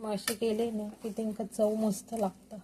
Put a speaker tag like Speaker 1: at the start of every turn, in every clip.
Speaker 1: मासे केले ना की त्यांना चव मस्त लागतं.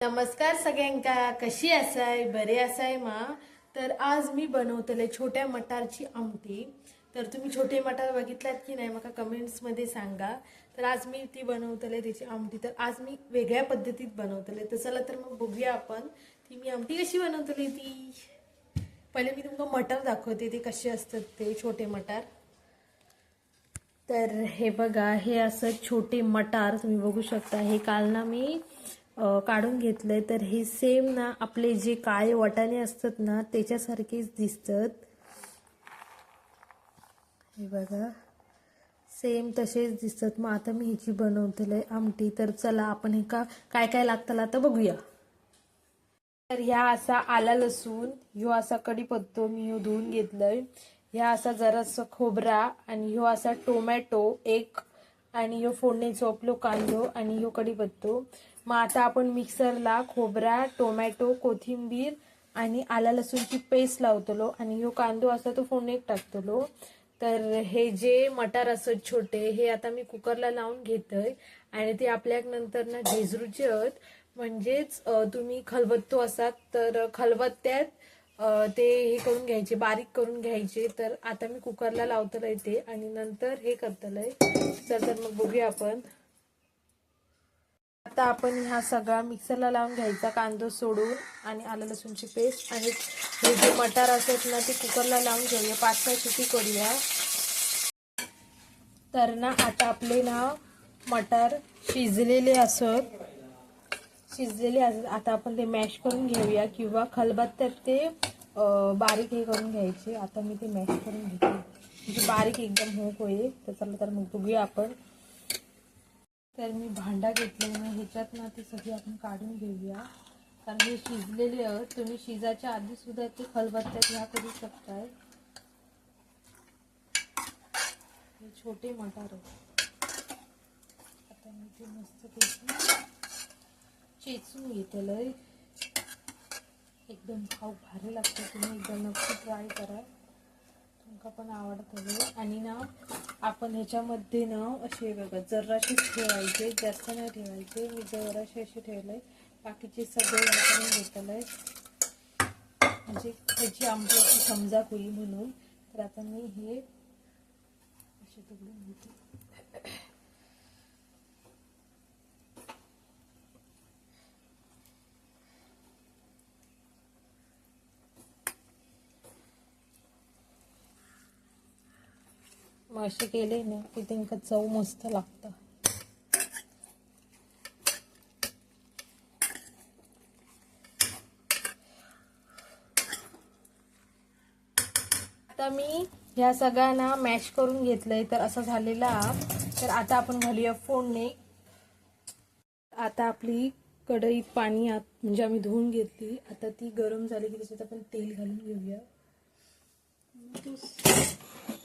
Speaker 1: नमस्कार सगळ्यांका कशी असाय? बरे असाय मा? तर आज मी बनवतले छोट्या मटारची आमटी. तर तुम्ही छोटे मटार बघितलात की नाही मला कमेंट्समध्ये सांगा. तर आज मी ती बनवतले त्याची आमटी. तर आज मी वेगळ्या पद्धतीत बनवतले. तर चला तर मग बघूया आपण. ती मी आमटी कशी बनवतली ती? पहिले मी तुमका मटार दाखवते ते कसे असतात ते छोटे मटार. तर हे बघा हे असं छोटे मटार तुम्ही बघू शकता. हे काल ना मी काढून घेतलं तर हे सेम ना आपले जे काळे वाटाणे असतात ना त्याच्यासारखेच दिसतात. हे बघा. सेम तसेच दिसतात. मग आता मी ह्याची बनवतलंय आमटी. तर चला आपण हे का काय काय लागतं आता बघूया. तर ह्या असा आला लसूण. ह्यो असा कढीपत्तो मी ह्यो धुवून घेतलंय. ह्या असा जरासा खोबरा आणि ह्यो असा टोमॅटो एक आणि ह्यो फोडणी झोपलो कांदो आणि ह्यो कढीपत्तो मग आता आपण मिक्सरला खोबरा टोमॅटो कोथिंबीर आणि आला लसूणची पेस्ट लावतलो आणि ह्यो कांदो असा तो फोडणीत टाकतलो. तर हे जे मटार असत छोटे हे आता मी कुकरला लावून घेतोय. आणि ते आपल्या नंतर ना झेजरूचे आहेत. म्हणजेच तुम्ही खलबत्तो असात तर खलबत्त्यात ते हे करून घ्यायचे बारीक करून घ्यायचे. तर आता मी कुकरला लावतलंय ते. आणि नंतर हे करतलंय तर तर मग बघूया आपण. आता आपण हा सगळा मिक्सरला लावून घ्यायचा कांदो सोडून आणि आलं लसूणची पेस्ट आणि हे जे मटार असत ना ते कुकरला लावून घेऊया. पाच सहा शिटी करूया. तर ना आता आपले ना मटार शिजलेले असत. शिजलेले असत. आता आपण ते मॅश करून घेऊया किंवा खलबत्त्यात ते बारीक हे करून घ्यायचे. आता मी ते मॅश करून घेते. म्हणजे बारीक एकदम हो होईल. तर चला तर मग बघूया आपण. तर मी भांडा घेतलेलं ना ह्याच्यात ना ते सगळी आपण काढून घेऊया. कारण हे शिजलेले आहेत तुम्ही शिजायच्या आधी सुद्धा ते खलबत्त्यात ह्या करू शकताय. हे छोटे मटार. आहेत आता मी ते मस्त चेचून घेतलंय एकदम खाऊ भारी लागतं. तुम्ही एकदा नक्की ट्राय करा. तुमका पण आवडतं आणि ना आपण ह्याच्यामध्ये ना असे बघा जराशीच ठेवायचे जास्त नाही ठेवायचे. मी जराशे असे ठेवलंय. बाकीचे सगळे हे करून घेतलंय. म्हणजे ह्याची आमची अशी समजा होईल म्हणून. तर आता मी हे असे तुकडे घेते. मासे असे केले ना की त्यांना चव मस्त लागतं. आता मी ह्या सगळ्यांना मॅश करून घेतलंय तर असं झालेला तर आता आपण घालूया फोडणे आता आपली कढईत पाणी आत म्हणजे आम्ही धुवून घेतली. आता ती गरम झाली की त्याच्यात आपण तेल घालून घेऊया.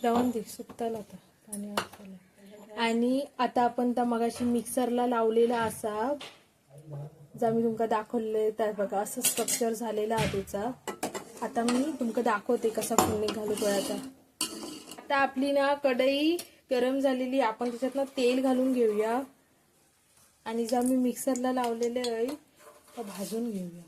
Speaker 1: लावून दे सुकताला आता पाणी आणि आता आपण त्या मगाशी मिक्सरला लावलेला असा जा मी तुमका दाखवले तर बघा असं स्ट्रक्चर झालेला आहे आता मी तुमका दाखवते कसा फोडणी घालू आता. आता आपली ना कढई गरम झालेली आपण त्याच्यात ना तेल घालून घेऊया. आणि जा मी मिक्सरला लावलेले आहे तर भाजून घेऊया.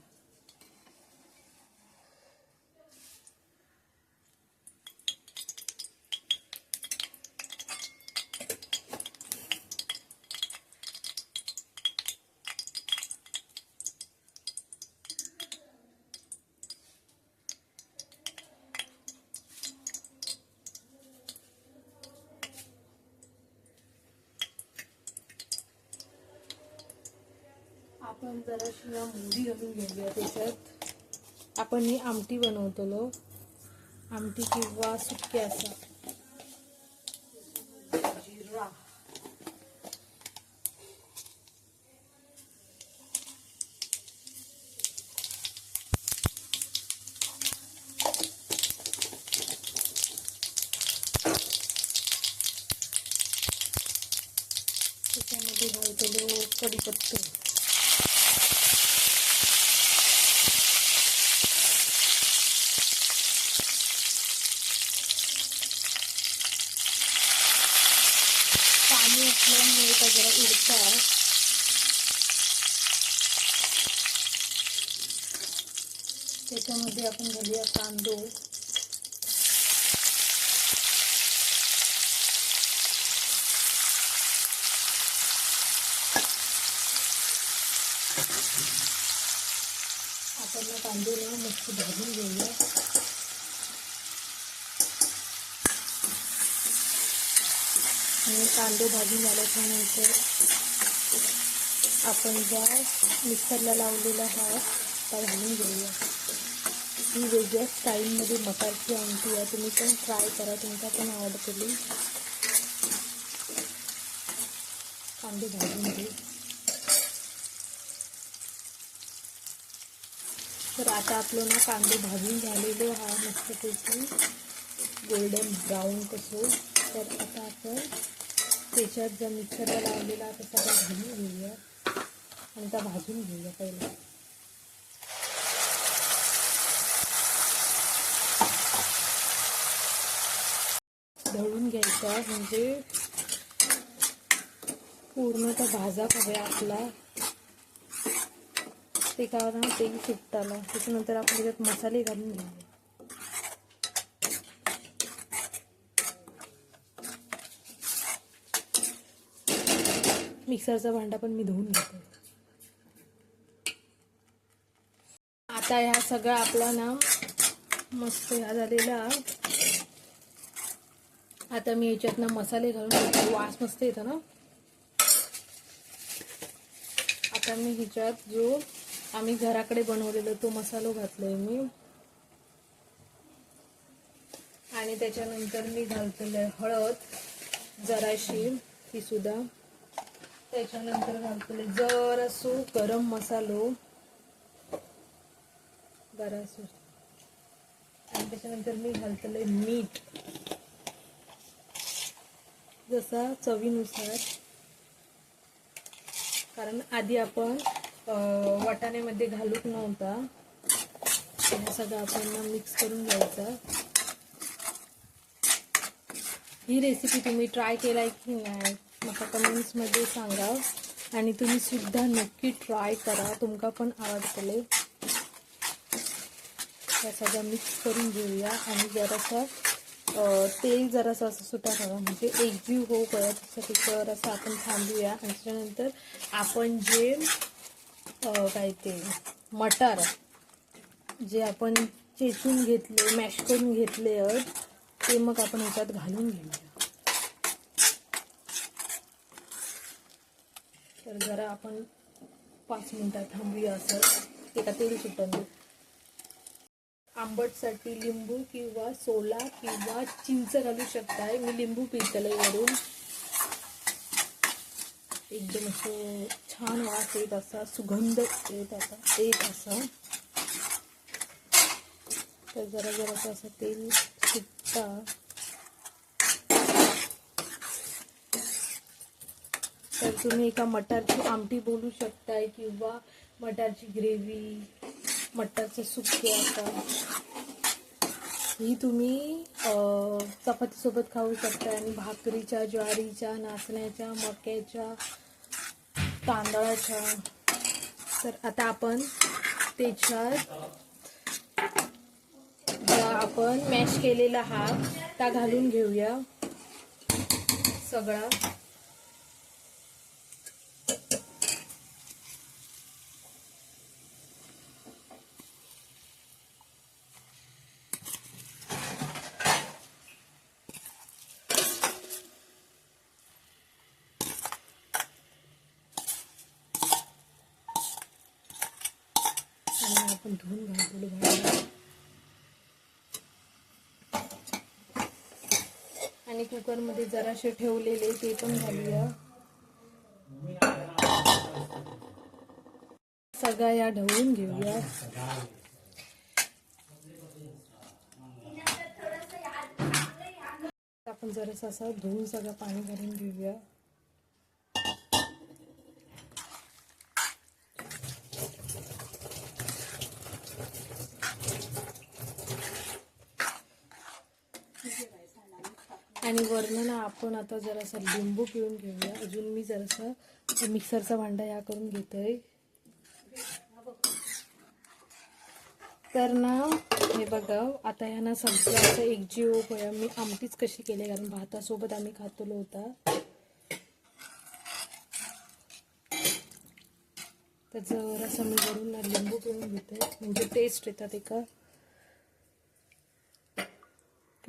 Speaker 1: आपण जराशी या मोहरी घालून घेऊया त्याच्यात. आपण ही आमटी बनवतलो. आमटी किंवा सुक्की असा जिरा त्याच्यामध्ये घालतलो कढीपत्ता वातावरणामुळे त्या जरा उडतात त्याच्यामध्ये आपण घालूया कांदो आपण ना कांदे ना मस्त भाजून घेऊया आणि कांदे भाजून झाल्याच्या नंतर आपण ज्या मिक्सरला लावलेला हा त्या घालून घेऊया. ही वेगळ्या स्टाईलमध्ये मटारची आमटी आहे. तुम्ही पण ट्राय करा. तुमचा पण आवडतील कांदे भाजून घेऊ. तर आता आपलं ना कांदे भाजून झालेले हा मस्तपैकी गोल्डन ब्राऊन कसो तर आता आपण त्याच्यात जर मिक्सरला लावलेला तर सगळा घालून घेऊया. आणि त्या भाजून घेऊया पहिला. ढवळून घ्यायचा म्हणजे पूर्ण त्या भाजा हव्या आपला. ते कारण तेल सुटताला त्याच्यानंतर आपण त्याच्यात मसाले घालून घेऊया. मिक्सरचा भांडा पण मी धुवून घेते. आता ह्या सगळा आपला ना मस्त ह्या झालेला. आता मी याच्यात ना मसाले घालून वास मस्त येतो ना. आता मी ह्याच्यात जो आम्ही घराकडे बनवलेलो तो मसालो घातलाय मी. आणि त्याच्यानंतर मी घालतेलं हळद जराशी ही सुद्धा. त्याच्यानंतर घालतेले जरासू गरम मसालो. जरासो आणि त्याच्यानंतर मी घालतले मीठ. जसा चवीनुसार. कारण आधी आपण वाटाण्यामध्ये घालूक नव्हता. हे सगळं आपण मिक्स करून घ्यायचा. ही रेसिपी तुम्ही ट्राय केलाय की नाही? मला कमेंट्समध्ये सांगा आणि तुम्ही सुद्धा नक्की ट्राय करा. तुमका पण आवडतले. त्या सगळं मिक्स करून घेऊया. आणि जरासं तेल जरासं असं सुटा हवं. म्हणजे एकजीव हो कळत त्यासाठी त्याच्यावर असं आपण थांबूया. आणि त्याच्यानंतर आपण जे काय ते मटार जे आपण चेचून घेतले मॅश करून घेतले आहेत ते मग आपण ह्याच्यात घालून घेऊया. तर जरा आपण पाच मिनटात थांबूया असं. एका तेल सुटून देऊ आंबटसाठी लिंबू किंवा सोला किंवा चिंच घालू शकताय. मी लिंबू पिळतलंय वरून. एकदम असं छान वास येत असा सुगंध येत असा येत असा. तर जरा जरा असं तेल सुटता. तर तुम्ही एका मटारची आमटी बोलू शकताय किंवा मटारची ग्रेव्ही मटारचं सुके आता ही तुम्ही चपातीसोबत खाऊ शकता आणि भाकरीच्या ज्वारीच्या नाचण्याच्या मक्याच्या तांदळाच्या. तर आता आपण त्याच्यात ज्या आपण मॅश केलेला हा त्या घालून घेऊया सगळा आणि आपण धुवून घालतो भाजी आणि कुकरमध्ये जराशे ठेवलेले ते पण घालूया. सगळ्या या ढवळून घेऊया. आपण जरासं असं धुवून सगळं पाणी घालून घेऊया. आणि वरनं ना आपण आता जरासा लिंबू पिळून घेऊया. अजून मी जरासा मिक्सरचा भांडा या करून घेतोय. तर ना हे बघा आता ह्या ना सगळं असं एकजीव होया. मी आमटीच कशी केली कारण भातासोबत आम्ही खातलो होता. तर जरासं मी वरून ना लिंबू पिळून घेते म्हणजे टेस्ट येतात एका.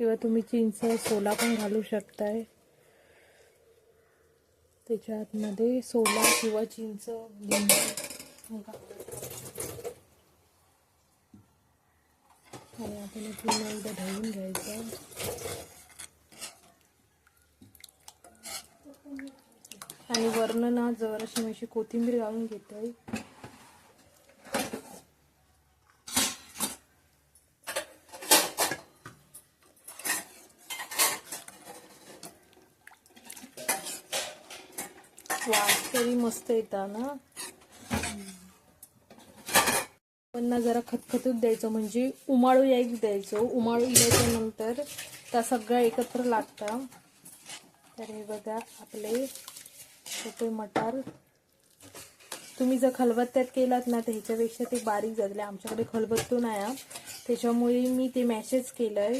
Speaker 1: किंवा तुम्ही चिंच सोला पण घालू शकताय. त्याच्या आतमध्ये सोला किंवा चिंच आणि आपण पुन्हा एकदा ढवून घ्यायचं. आणि वर्ण ना जराशी मी अशी कोथिंबीर घालून घेते वास तरी मस्त येता ना? पण ना जरा खतखतूत द्यायचं म्हणजे उमाळू यायच द्यायचं. उमाळू यायच्या नंतर त्या सगळ्या एकत्र लागता. तर हे बघा आपले छोटे मटार. तुम्ही जर खलबत्त्यात केलात ना तर ह्याच्यापेक्षा ते बारीक झाले आमच्याकडे खलबत्तो नाही त्याच्यामुळे मी ते मॅसेज केलं आहे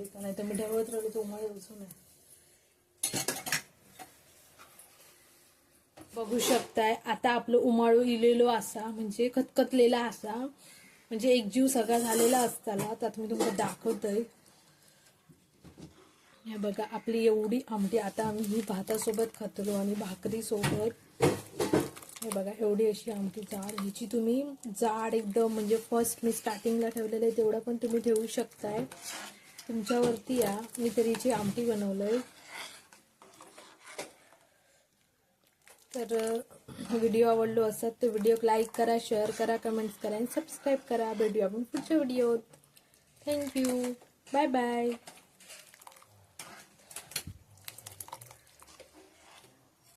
Speaker 1: उमाळ येऊन का? नाही तर मी ढवळत राहिलो तर उमाळ उचू नये बघू शकताय आता आपलं उमाळू इलेलो असा म्हणजे खतखतलेला असा म्हणजे एक जीव सगळा झालेला असताना त्यात मी तुम्हाला दाखवतोय. हे बघा आपली एवढी आमटी आता आम्ही ही भातासोबत खातलो आणि भाकरीसोबत. हे बघा एवढी अशी आमटी जाड ह्याची तुम्ही जाड एकदम म्हणजे फर्स्ट मी स्टार्टिंगला ठेवलेलं आहे तेवढं पण तुम्ही ठेवू शकताय. तुमच्यावरती या. मी तरी आमटी बनवलंय. तर व्हिडिओ आवडलो असत तर व्हिडिओ लाईक करा शेअर करा कमेंट्स करा आणि सबस्क्राईब करा भेटूया आपण पुढच्या व्हिडिओत. Thank you bye bye.